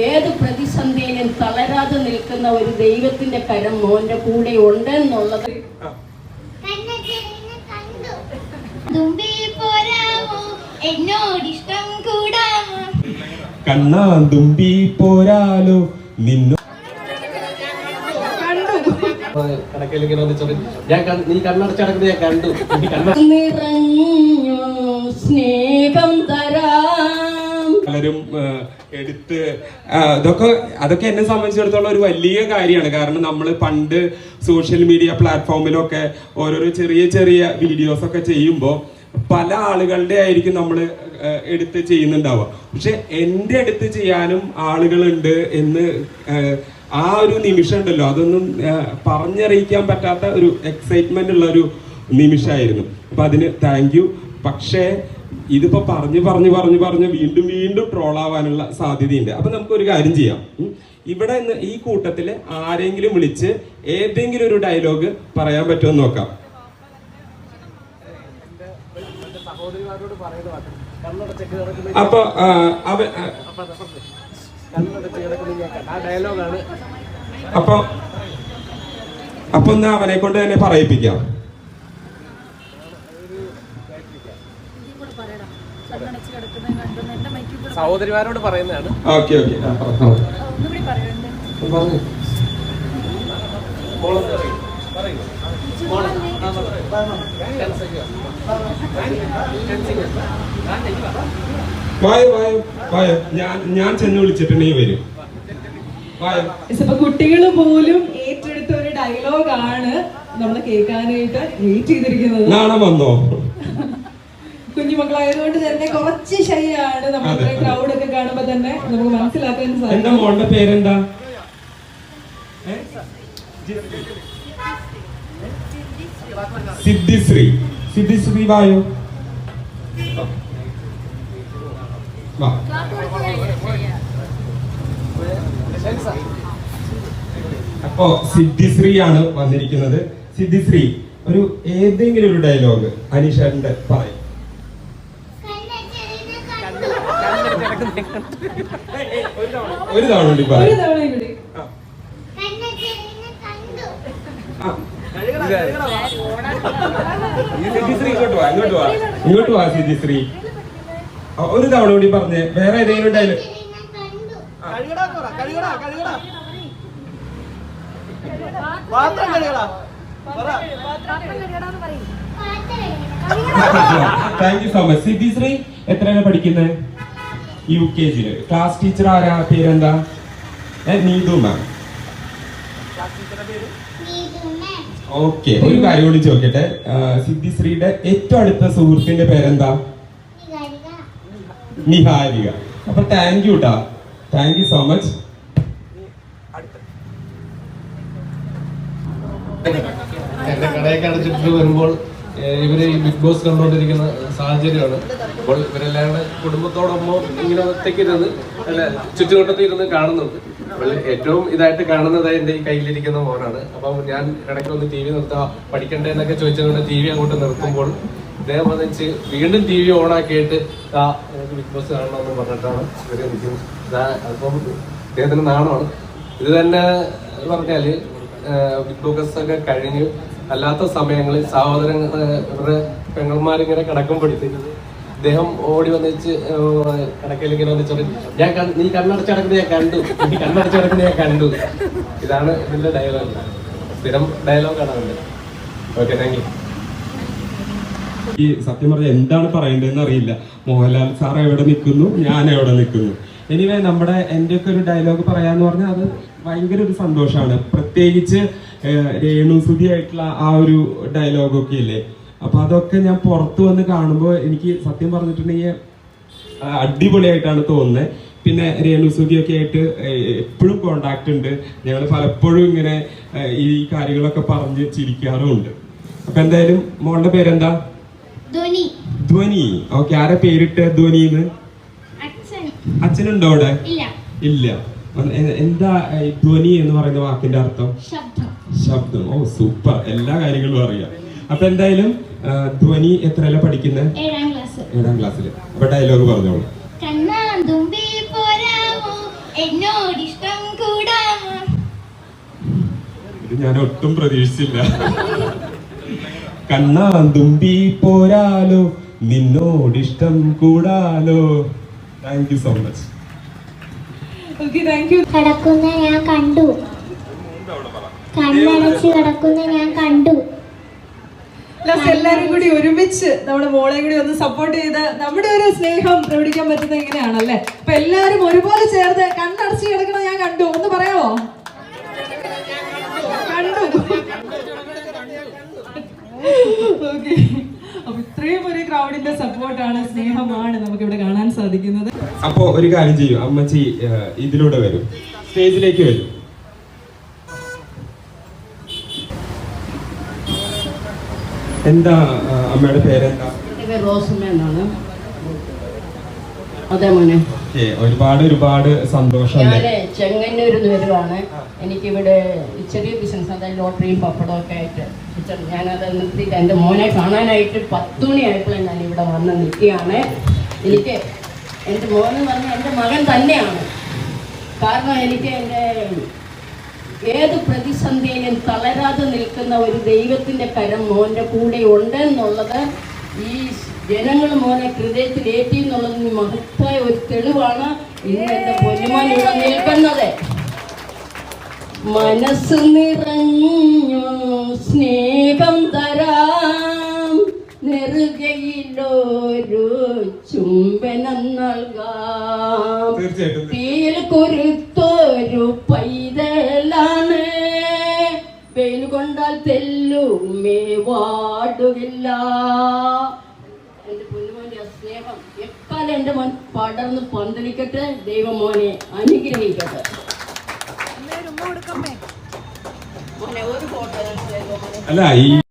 ഏത് പ്രതിസന്ധിയിലും തളരാതെ നിൽക്കുന്ന ഒരു ദൈവത്തിന്റെ കരം മോന്റെ കൂടെ ഉണ്ടെന്നുള്ളത് എന്നുള്ളത് കണ്ണാ തുമ്പി പോരാലോ നിന്നു ഞാൻ കണ്ണടച്ചടക്കുന്നത് ഞാൻ കണ്ടു. നിറഞ്ഞു സ്നേഹം പലരും എടുത്ത് ഇതൊക്കെ അതൊക്കെ എന്നെ സംബന്ധിച്ചിടത്തോളം ഒരു വലിയ കാര്യമാണ്. കാരണം നമ്മൾ പണ്ട് സോഷ്യൽ മീഡിയ പ്ലാറ്റ്ഫോമിലൊക്കെ ഓരോരോ ചെറിയ ചെറിയ വീഡിയോസ് ഒക്കെ ചെയ്യുമ്പോൾ പല ആളുകളുടെ ആയിരിക്കും നമ്മൾ എടുത്ത് ചെയ്യുന്നുണ്ടാവുക. പക്ഷെ എന്റെ അടുത്ത് ചെയ്യാനും ആളുകളുണ്ട് എന്ന് ആ, ഒരു നിമിഷം ഉണ്ടല്ലോ അതൊന്നും പറഞ്ഞറിയിക്കാൻ പറ്റാത്ത ഒരു എക്സൈറ്റ്മെന്റ് ഉള്ള ഒരു നിമിഷമായിരുന്നു. അപ്പൊ അതിന് താങ്ക് യു പക്ഷേ ഇതിപ്പോ പറഞ്ഞു പറഞ്ഞു പറഞ്ഞു പറഞ്ഞു വീണ്ടും വീണ്ടും ട്രോൾ ആവാനുള്ള സാധ്യതയുണ്ട്. അപ്പൊ നമുക്ക് ഒരു കാര്യം ചെയ്യാം. ഇവിടെ ഈ കൂട്ടത്തിൽ ആരെങ്കിലും വിളിച്ച് ഏതെങ്കിലും ഒരു ഡയലോഗ് പറയാൻ പറ്റുമോ നോക്കാം. അപ്പൊ അപ്പൊ അപ്പൊ ഒന്ന് അവനെ കൊണ്ട് തന്നെ പറയിപ്പിക്കാം. സഹോദരിമാരോട് പറയുന്നതാണ്. Okay okay. വായോ വായോ വായോ. ഞാൻ ഞാൻ ചെന്ന് വിളിച്ചിട്ടുണ്ടെങ്കിൽ വരും. വായോ. ഇപ്പൊ കുട്ടികൾ പോലും ഏറ്റെടുത്ത ഒരു ഡയലോഗാണ് നമ്മൾ കേൾക്കാനായിട്ട് വെയിറ്റ് ചെയ്തിരിക്കുന്നത്. നാണം വന്നോ? കുഞ്ഞുമക്കളായതുകൊണ്ട് തന്നെ കുറച്ച് ശൈയാണ് നമ്മൾ. ക്രൗഡ് ഒക്കെ കാണുമ്പോ തന്നെ നമുക്ക് മനസ്സിലാക്കാൻ എന്റെ സാധിക്കും മോളുടെ പേരെന്താ? സിദ്ധിശ്രീ. സിദ്ധിശ്രീ വായോ? വാ. അപ്പോ സിദ്ധിശ്രീ ആണ് വന്നിരിക്കുന്നത്. സിദ്ധിശ്രീ ഒരു ഏതെങ്കിലും ഒരു ഡയലോഗ് അനീഷന്റെ പറയും കണ്ണച്ചെറിനെ കണ്ടു ഒരു തവണ കൂടി ഒരു തവണ കൂടി. ഇങ്ങോട്ട് വാ ഇങ്ങോട്ട് വാ. ഇങ്ങോട്ട് വാ സിദ്ധിശ്രീ ആ, ഒരു തവണ കൂടി പറഞ്ഞ് വേറെ ഏതെങ്കിലും ഉണ്ടായാലും thank you so much Siddhishree എത്രയാണ് പഠിക്കുന്നത്? യു കെ ജിയിൽ. ക്ലാസ് ടീച്ചർ ആരാ? പേരെന്താ? ഏ, നീതു മാം ഓക്കെ ഒരു കാര്യം കൂടി ചോദിക്കട്ടെ. സിദ്ധിശ്രീയുടെ ഏറ്റവും അടുത്ത സുഹൃത്തിന്റെ പേരെന്താ? നിഹാരിക. അപ്പൊ താങ്ക് യു ട്ടാ. താങ്ക് യു സോ മച്ച് എന്റെ കടയൊക്കെ അടച്ചിട്ട് വരുമ്പോൾ ഇവർ ഈ ബിഗ് ബോസ് കണ്ടുകൊണ്ടിരിക്കുന്ന സാഹചര്യമാണ്. അപ്പോൾ ഇവരെല്ലാം കൂടെ കുടുംബത്തോടൊപ്പം ഇങ്ങനെ ഒറ്റയ്ക്കിരുന്ന് അല്ല ചുറ്റുവട്ടത്തിൽ ഇരുന്ന് കാണുന്നുണ്ട്. അപ്പോൾ ഏറ്റവും ഇതായിട്ട് കാണുന്നത് എന്റെ ഈ കയ്യിലിരിക്കുന്ന മോനാണ്. അപ്പം ഞാൻ ഇടയ്ക്ക് ഒന്ന് ടി വി നിർത്താം പഠിക്കണ്ടേ എന്നൊക്കെ ചോദിച്ചുകൊണ്ട് ടി വി അങ്ങോട്ട് നിർത്തുമ്പോൾ ഇദ്ദേഹം വന്നിച്ച് വീണ്ടും ടി വി ഓൺ ആക്കിയിട്ട് ആ എനിക്ക് ബിഗ് ബോസ് കാണണമെന്ന് പറഞ്ഞിട്ടാണ് ഇവരെ അപ്പം ഇദ്ദേഹത്തിന് നാണമാണ്. ഇത് തന്നെ പറഞ്ഞാൽ ബിഗ് ബോസ് ഒക്കെ കഴിഞ്ഞ് അല്ലാത്ത സമയങ്ങളിൽ സഹോദരൻ ഇവരുടെ പെങ്ങന്മാരിങ്ങനെ കിടക്കുമ്പോഴത്തെ അദ്ദേഹം ഓടി വന്നിച്ച് കിടക്കയിലേക്ക് വന്ന് ഞാൻ നീ നീ കണ്ണടച്ചടക്കുന്നത് ഞാൻ കണ്ടു. നീ കണ്ണടച്ചടക്കുന്നത് ഞാൻ കണ്ടു. ഇതാണ് ഇതിന്റെ ഡയലോഗ് സ്ഥിരം ഡയലോഗ് ആണ് ഓക്കെ താങ്ക് യു ഈ സത്യം പറഞ്ഞ എന്താണ് പറയേണ്ടതെന്ന് അറിയില്ല. മോഹൻലാൽ സാർ എവിടെ നിൽക്കുന്നു? ഞാൻ എവിടെ നിൽക്കുന്നു? എനിവേ നമ്മുടെ എന്റെയൊക്കെ ഒരു ഡയലോഗ് പറയാന്ന് പറഞ്ഞാൽ അത് ഭയങ്കര ഒരു സന്തോഷമാണ്. പ്രത്യേകിച്ച് ഏഹ്, രേണുസുതി ആയിട്ടുള്ള ആ ഒരു ഡയലോഗൊക്കെ ഇല്ലേ? അപ്പൊ അതൊക്കെ ഞാൻ പുറത്ത് വന്ന് കാണുമ്പോൾ എനിക്ക് സത്യം പറഞ്ഞിട്ടുണ്ടെങ്കിൽ അടിപൊളിയായിട്ടാണ് തോന്നുന്നത് പിന്നെ രേണുസുതിയൊക്കെ ആയിട്ട് എപ്പോഴും കോണ്ടാക്ട് ഉണ്ട്. ഞങ്ങൾ പലപ്പോഴും ഇങ്ങനെ ഈ കാര്യങ്ങളൊക്കെ പറഞ്ഞ് ചിരിക്കാറുമുണ്ട്. അപ്പൊ എന്തായാലും മോളുടെ പേരെന്താ? ധ്വനി. ധ്വനി. ഓക്കെ ആരെ പേരിട്ട് ധ്വനിന്ന്? അച്ഛനുണ്ടോ അവിടെ? ഇല്ല. എന്താ ധ്വനി എന്ന് പറയുന്ന വാക്കിന്റെ അർത്ഥം? ശബ്ദം ഓ സൂപ്പർ. എല്ലാ കാര്യങ്ങളും അറിയാം. അപ്പൊ എന്തായാലും ധ്വനി എത്രയല്ല പഠിക്കുന്നത് ഏഴാം ക്ലാസ്. ഏഴാം ക്ലാസ്സിൽ അപ്പൊ ഡയലോഗ് പറഞ്ഞോളൂ. കണ്ണാ തുമ്പി ഇത് ഞാൻ ഒട്ടും പ്രതീക്ഷിച്ചില്ല. കണ്ണാന്തുമ്പി പോരാലോ? നിന്നോട് ഇഷ്ടം കൂടാലോ? Thank you so much okay thank you കിടക്കുന്ന ഞാൻ കണ്ടു. കണ്ണടച്ച് കിടക്കുന്ന ഞാൻ കണ്ടു. എല്ലാരും കൂടി ഒരുമിച്ച് നമ്മുടെ മോളെ കൂടി ഒന്ന് സപ്പോർട്ട് ചെയ്ത് നമ്മുടെ ഒരു സ്നേഹം പ്രകടിക്കാൻ പറ്റുന്ന ഇങ്ങനെയാണല്ലേ അപ്പൊ എല്ലാരും ഒരുപോലെ ചേർത്ത് കണ്ണടച്ച് കിടക്കണ ഞാൻ കണ്ടു. ഒന്ന് പറയാമോ? കണ്ടു. ഓക്കെ അപ്പൊ ഇത്രയും ഒരു ക്രൗഡിന്റെ സപ്പോർട്ടാണ് സ്നേഹമാണ് നമുക്ക് ഇവിടെ കാണാൻ സാധിക്കുന്നത്. അപ്പോ ഒരു കാര്യം ചെയ്യൂ. അമ്മച്ചി ഇതിലൂടെ വരും. സ്റ്റേജിലേക്ക് വരും. എന്താ അമ്മയുടെ പേരെന്താ? അതെ മോനെ. ഒരുപാട് ഒരുപാട് സന്തോഷം ഞാൻ ചെങ്ങന്നൂരിൽ നിന്ന് വരുവാണ്. എനിക്കിവിടെ ചെറിയ ബിസിനസ് അതായത് ലോട്ടറിയും പപ്പടവും ഒക്കെ ആയിട്ട് ടീച്ചർ ഞാനത് നിർത്തിയിട്ട് എന്റെ മോനെ കാണാനായിട്ട് പത്ത് മണിയായപ്പോൾ ഞാൻ ഇവിടെ വന്ന് നിൽക്കുകയാണ്. എനിക്ക് എന്റെ മോനെന്ന് പറഞ്ഞാൽ എന്റെ മകൻ തന്നെയാണ്. കാരണം എനിക്ക് എന്റെ ഏത് പ്രതിസന്ധിയിലും തളരാതെ നിൽക്കുന്ന ഒരു ദൈവത്തിന്റെ കരം മോന്റെ കൂടെ ഉണ്ട് എന്നുള്ളത് ഈ ജനങ്ങൾ മോനെ ഹൃദയത്തിൽ ഏറ്റി എന്നുള്ളത് മഹത്തായ ഒരു തെളിവാണ്. ഇന്ന് എന്റെ പൊന്നുമോൻ ഇവിടെ നിൽക്കുന്നത്. മനസ്സ് നിറഞ്ഞു സ്നേഹം തരാം. നെറുകയിലൊരു ചുംബനം നൽകാം. തീയിൽ കുരുത്തൊരു പൈതലാണ് തെല്ലുമേ എന്റെ എന്റെ പൊന്നുമോന്റെ ആ സ്നേഹം എക്കാലം എന്റെ മോൻ പടർന്ന് പന്തലിക്കട്ടെ ദൈവമോനെ അനുഗ്രഹിക്കട്ടെ. മോനെ ഒരു ഫോട്ടോ അല്ല ഈ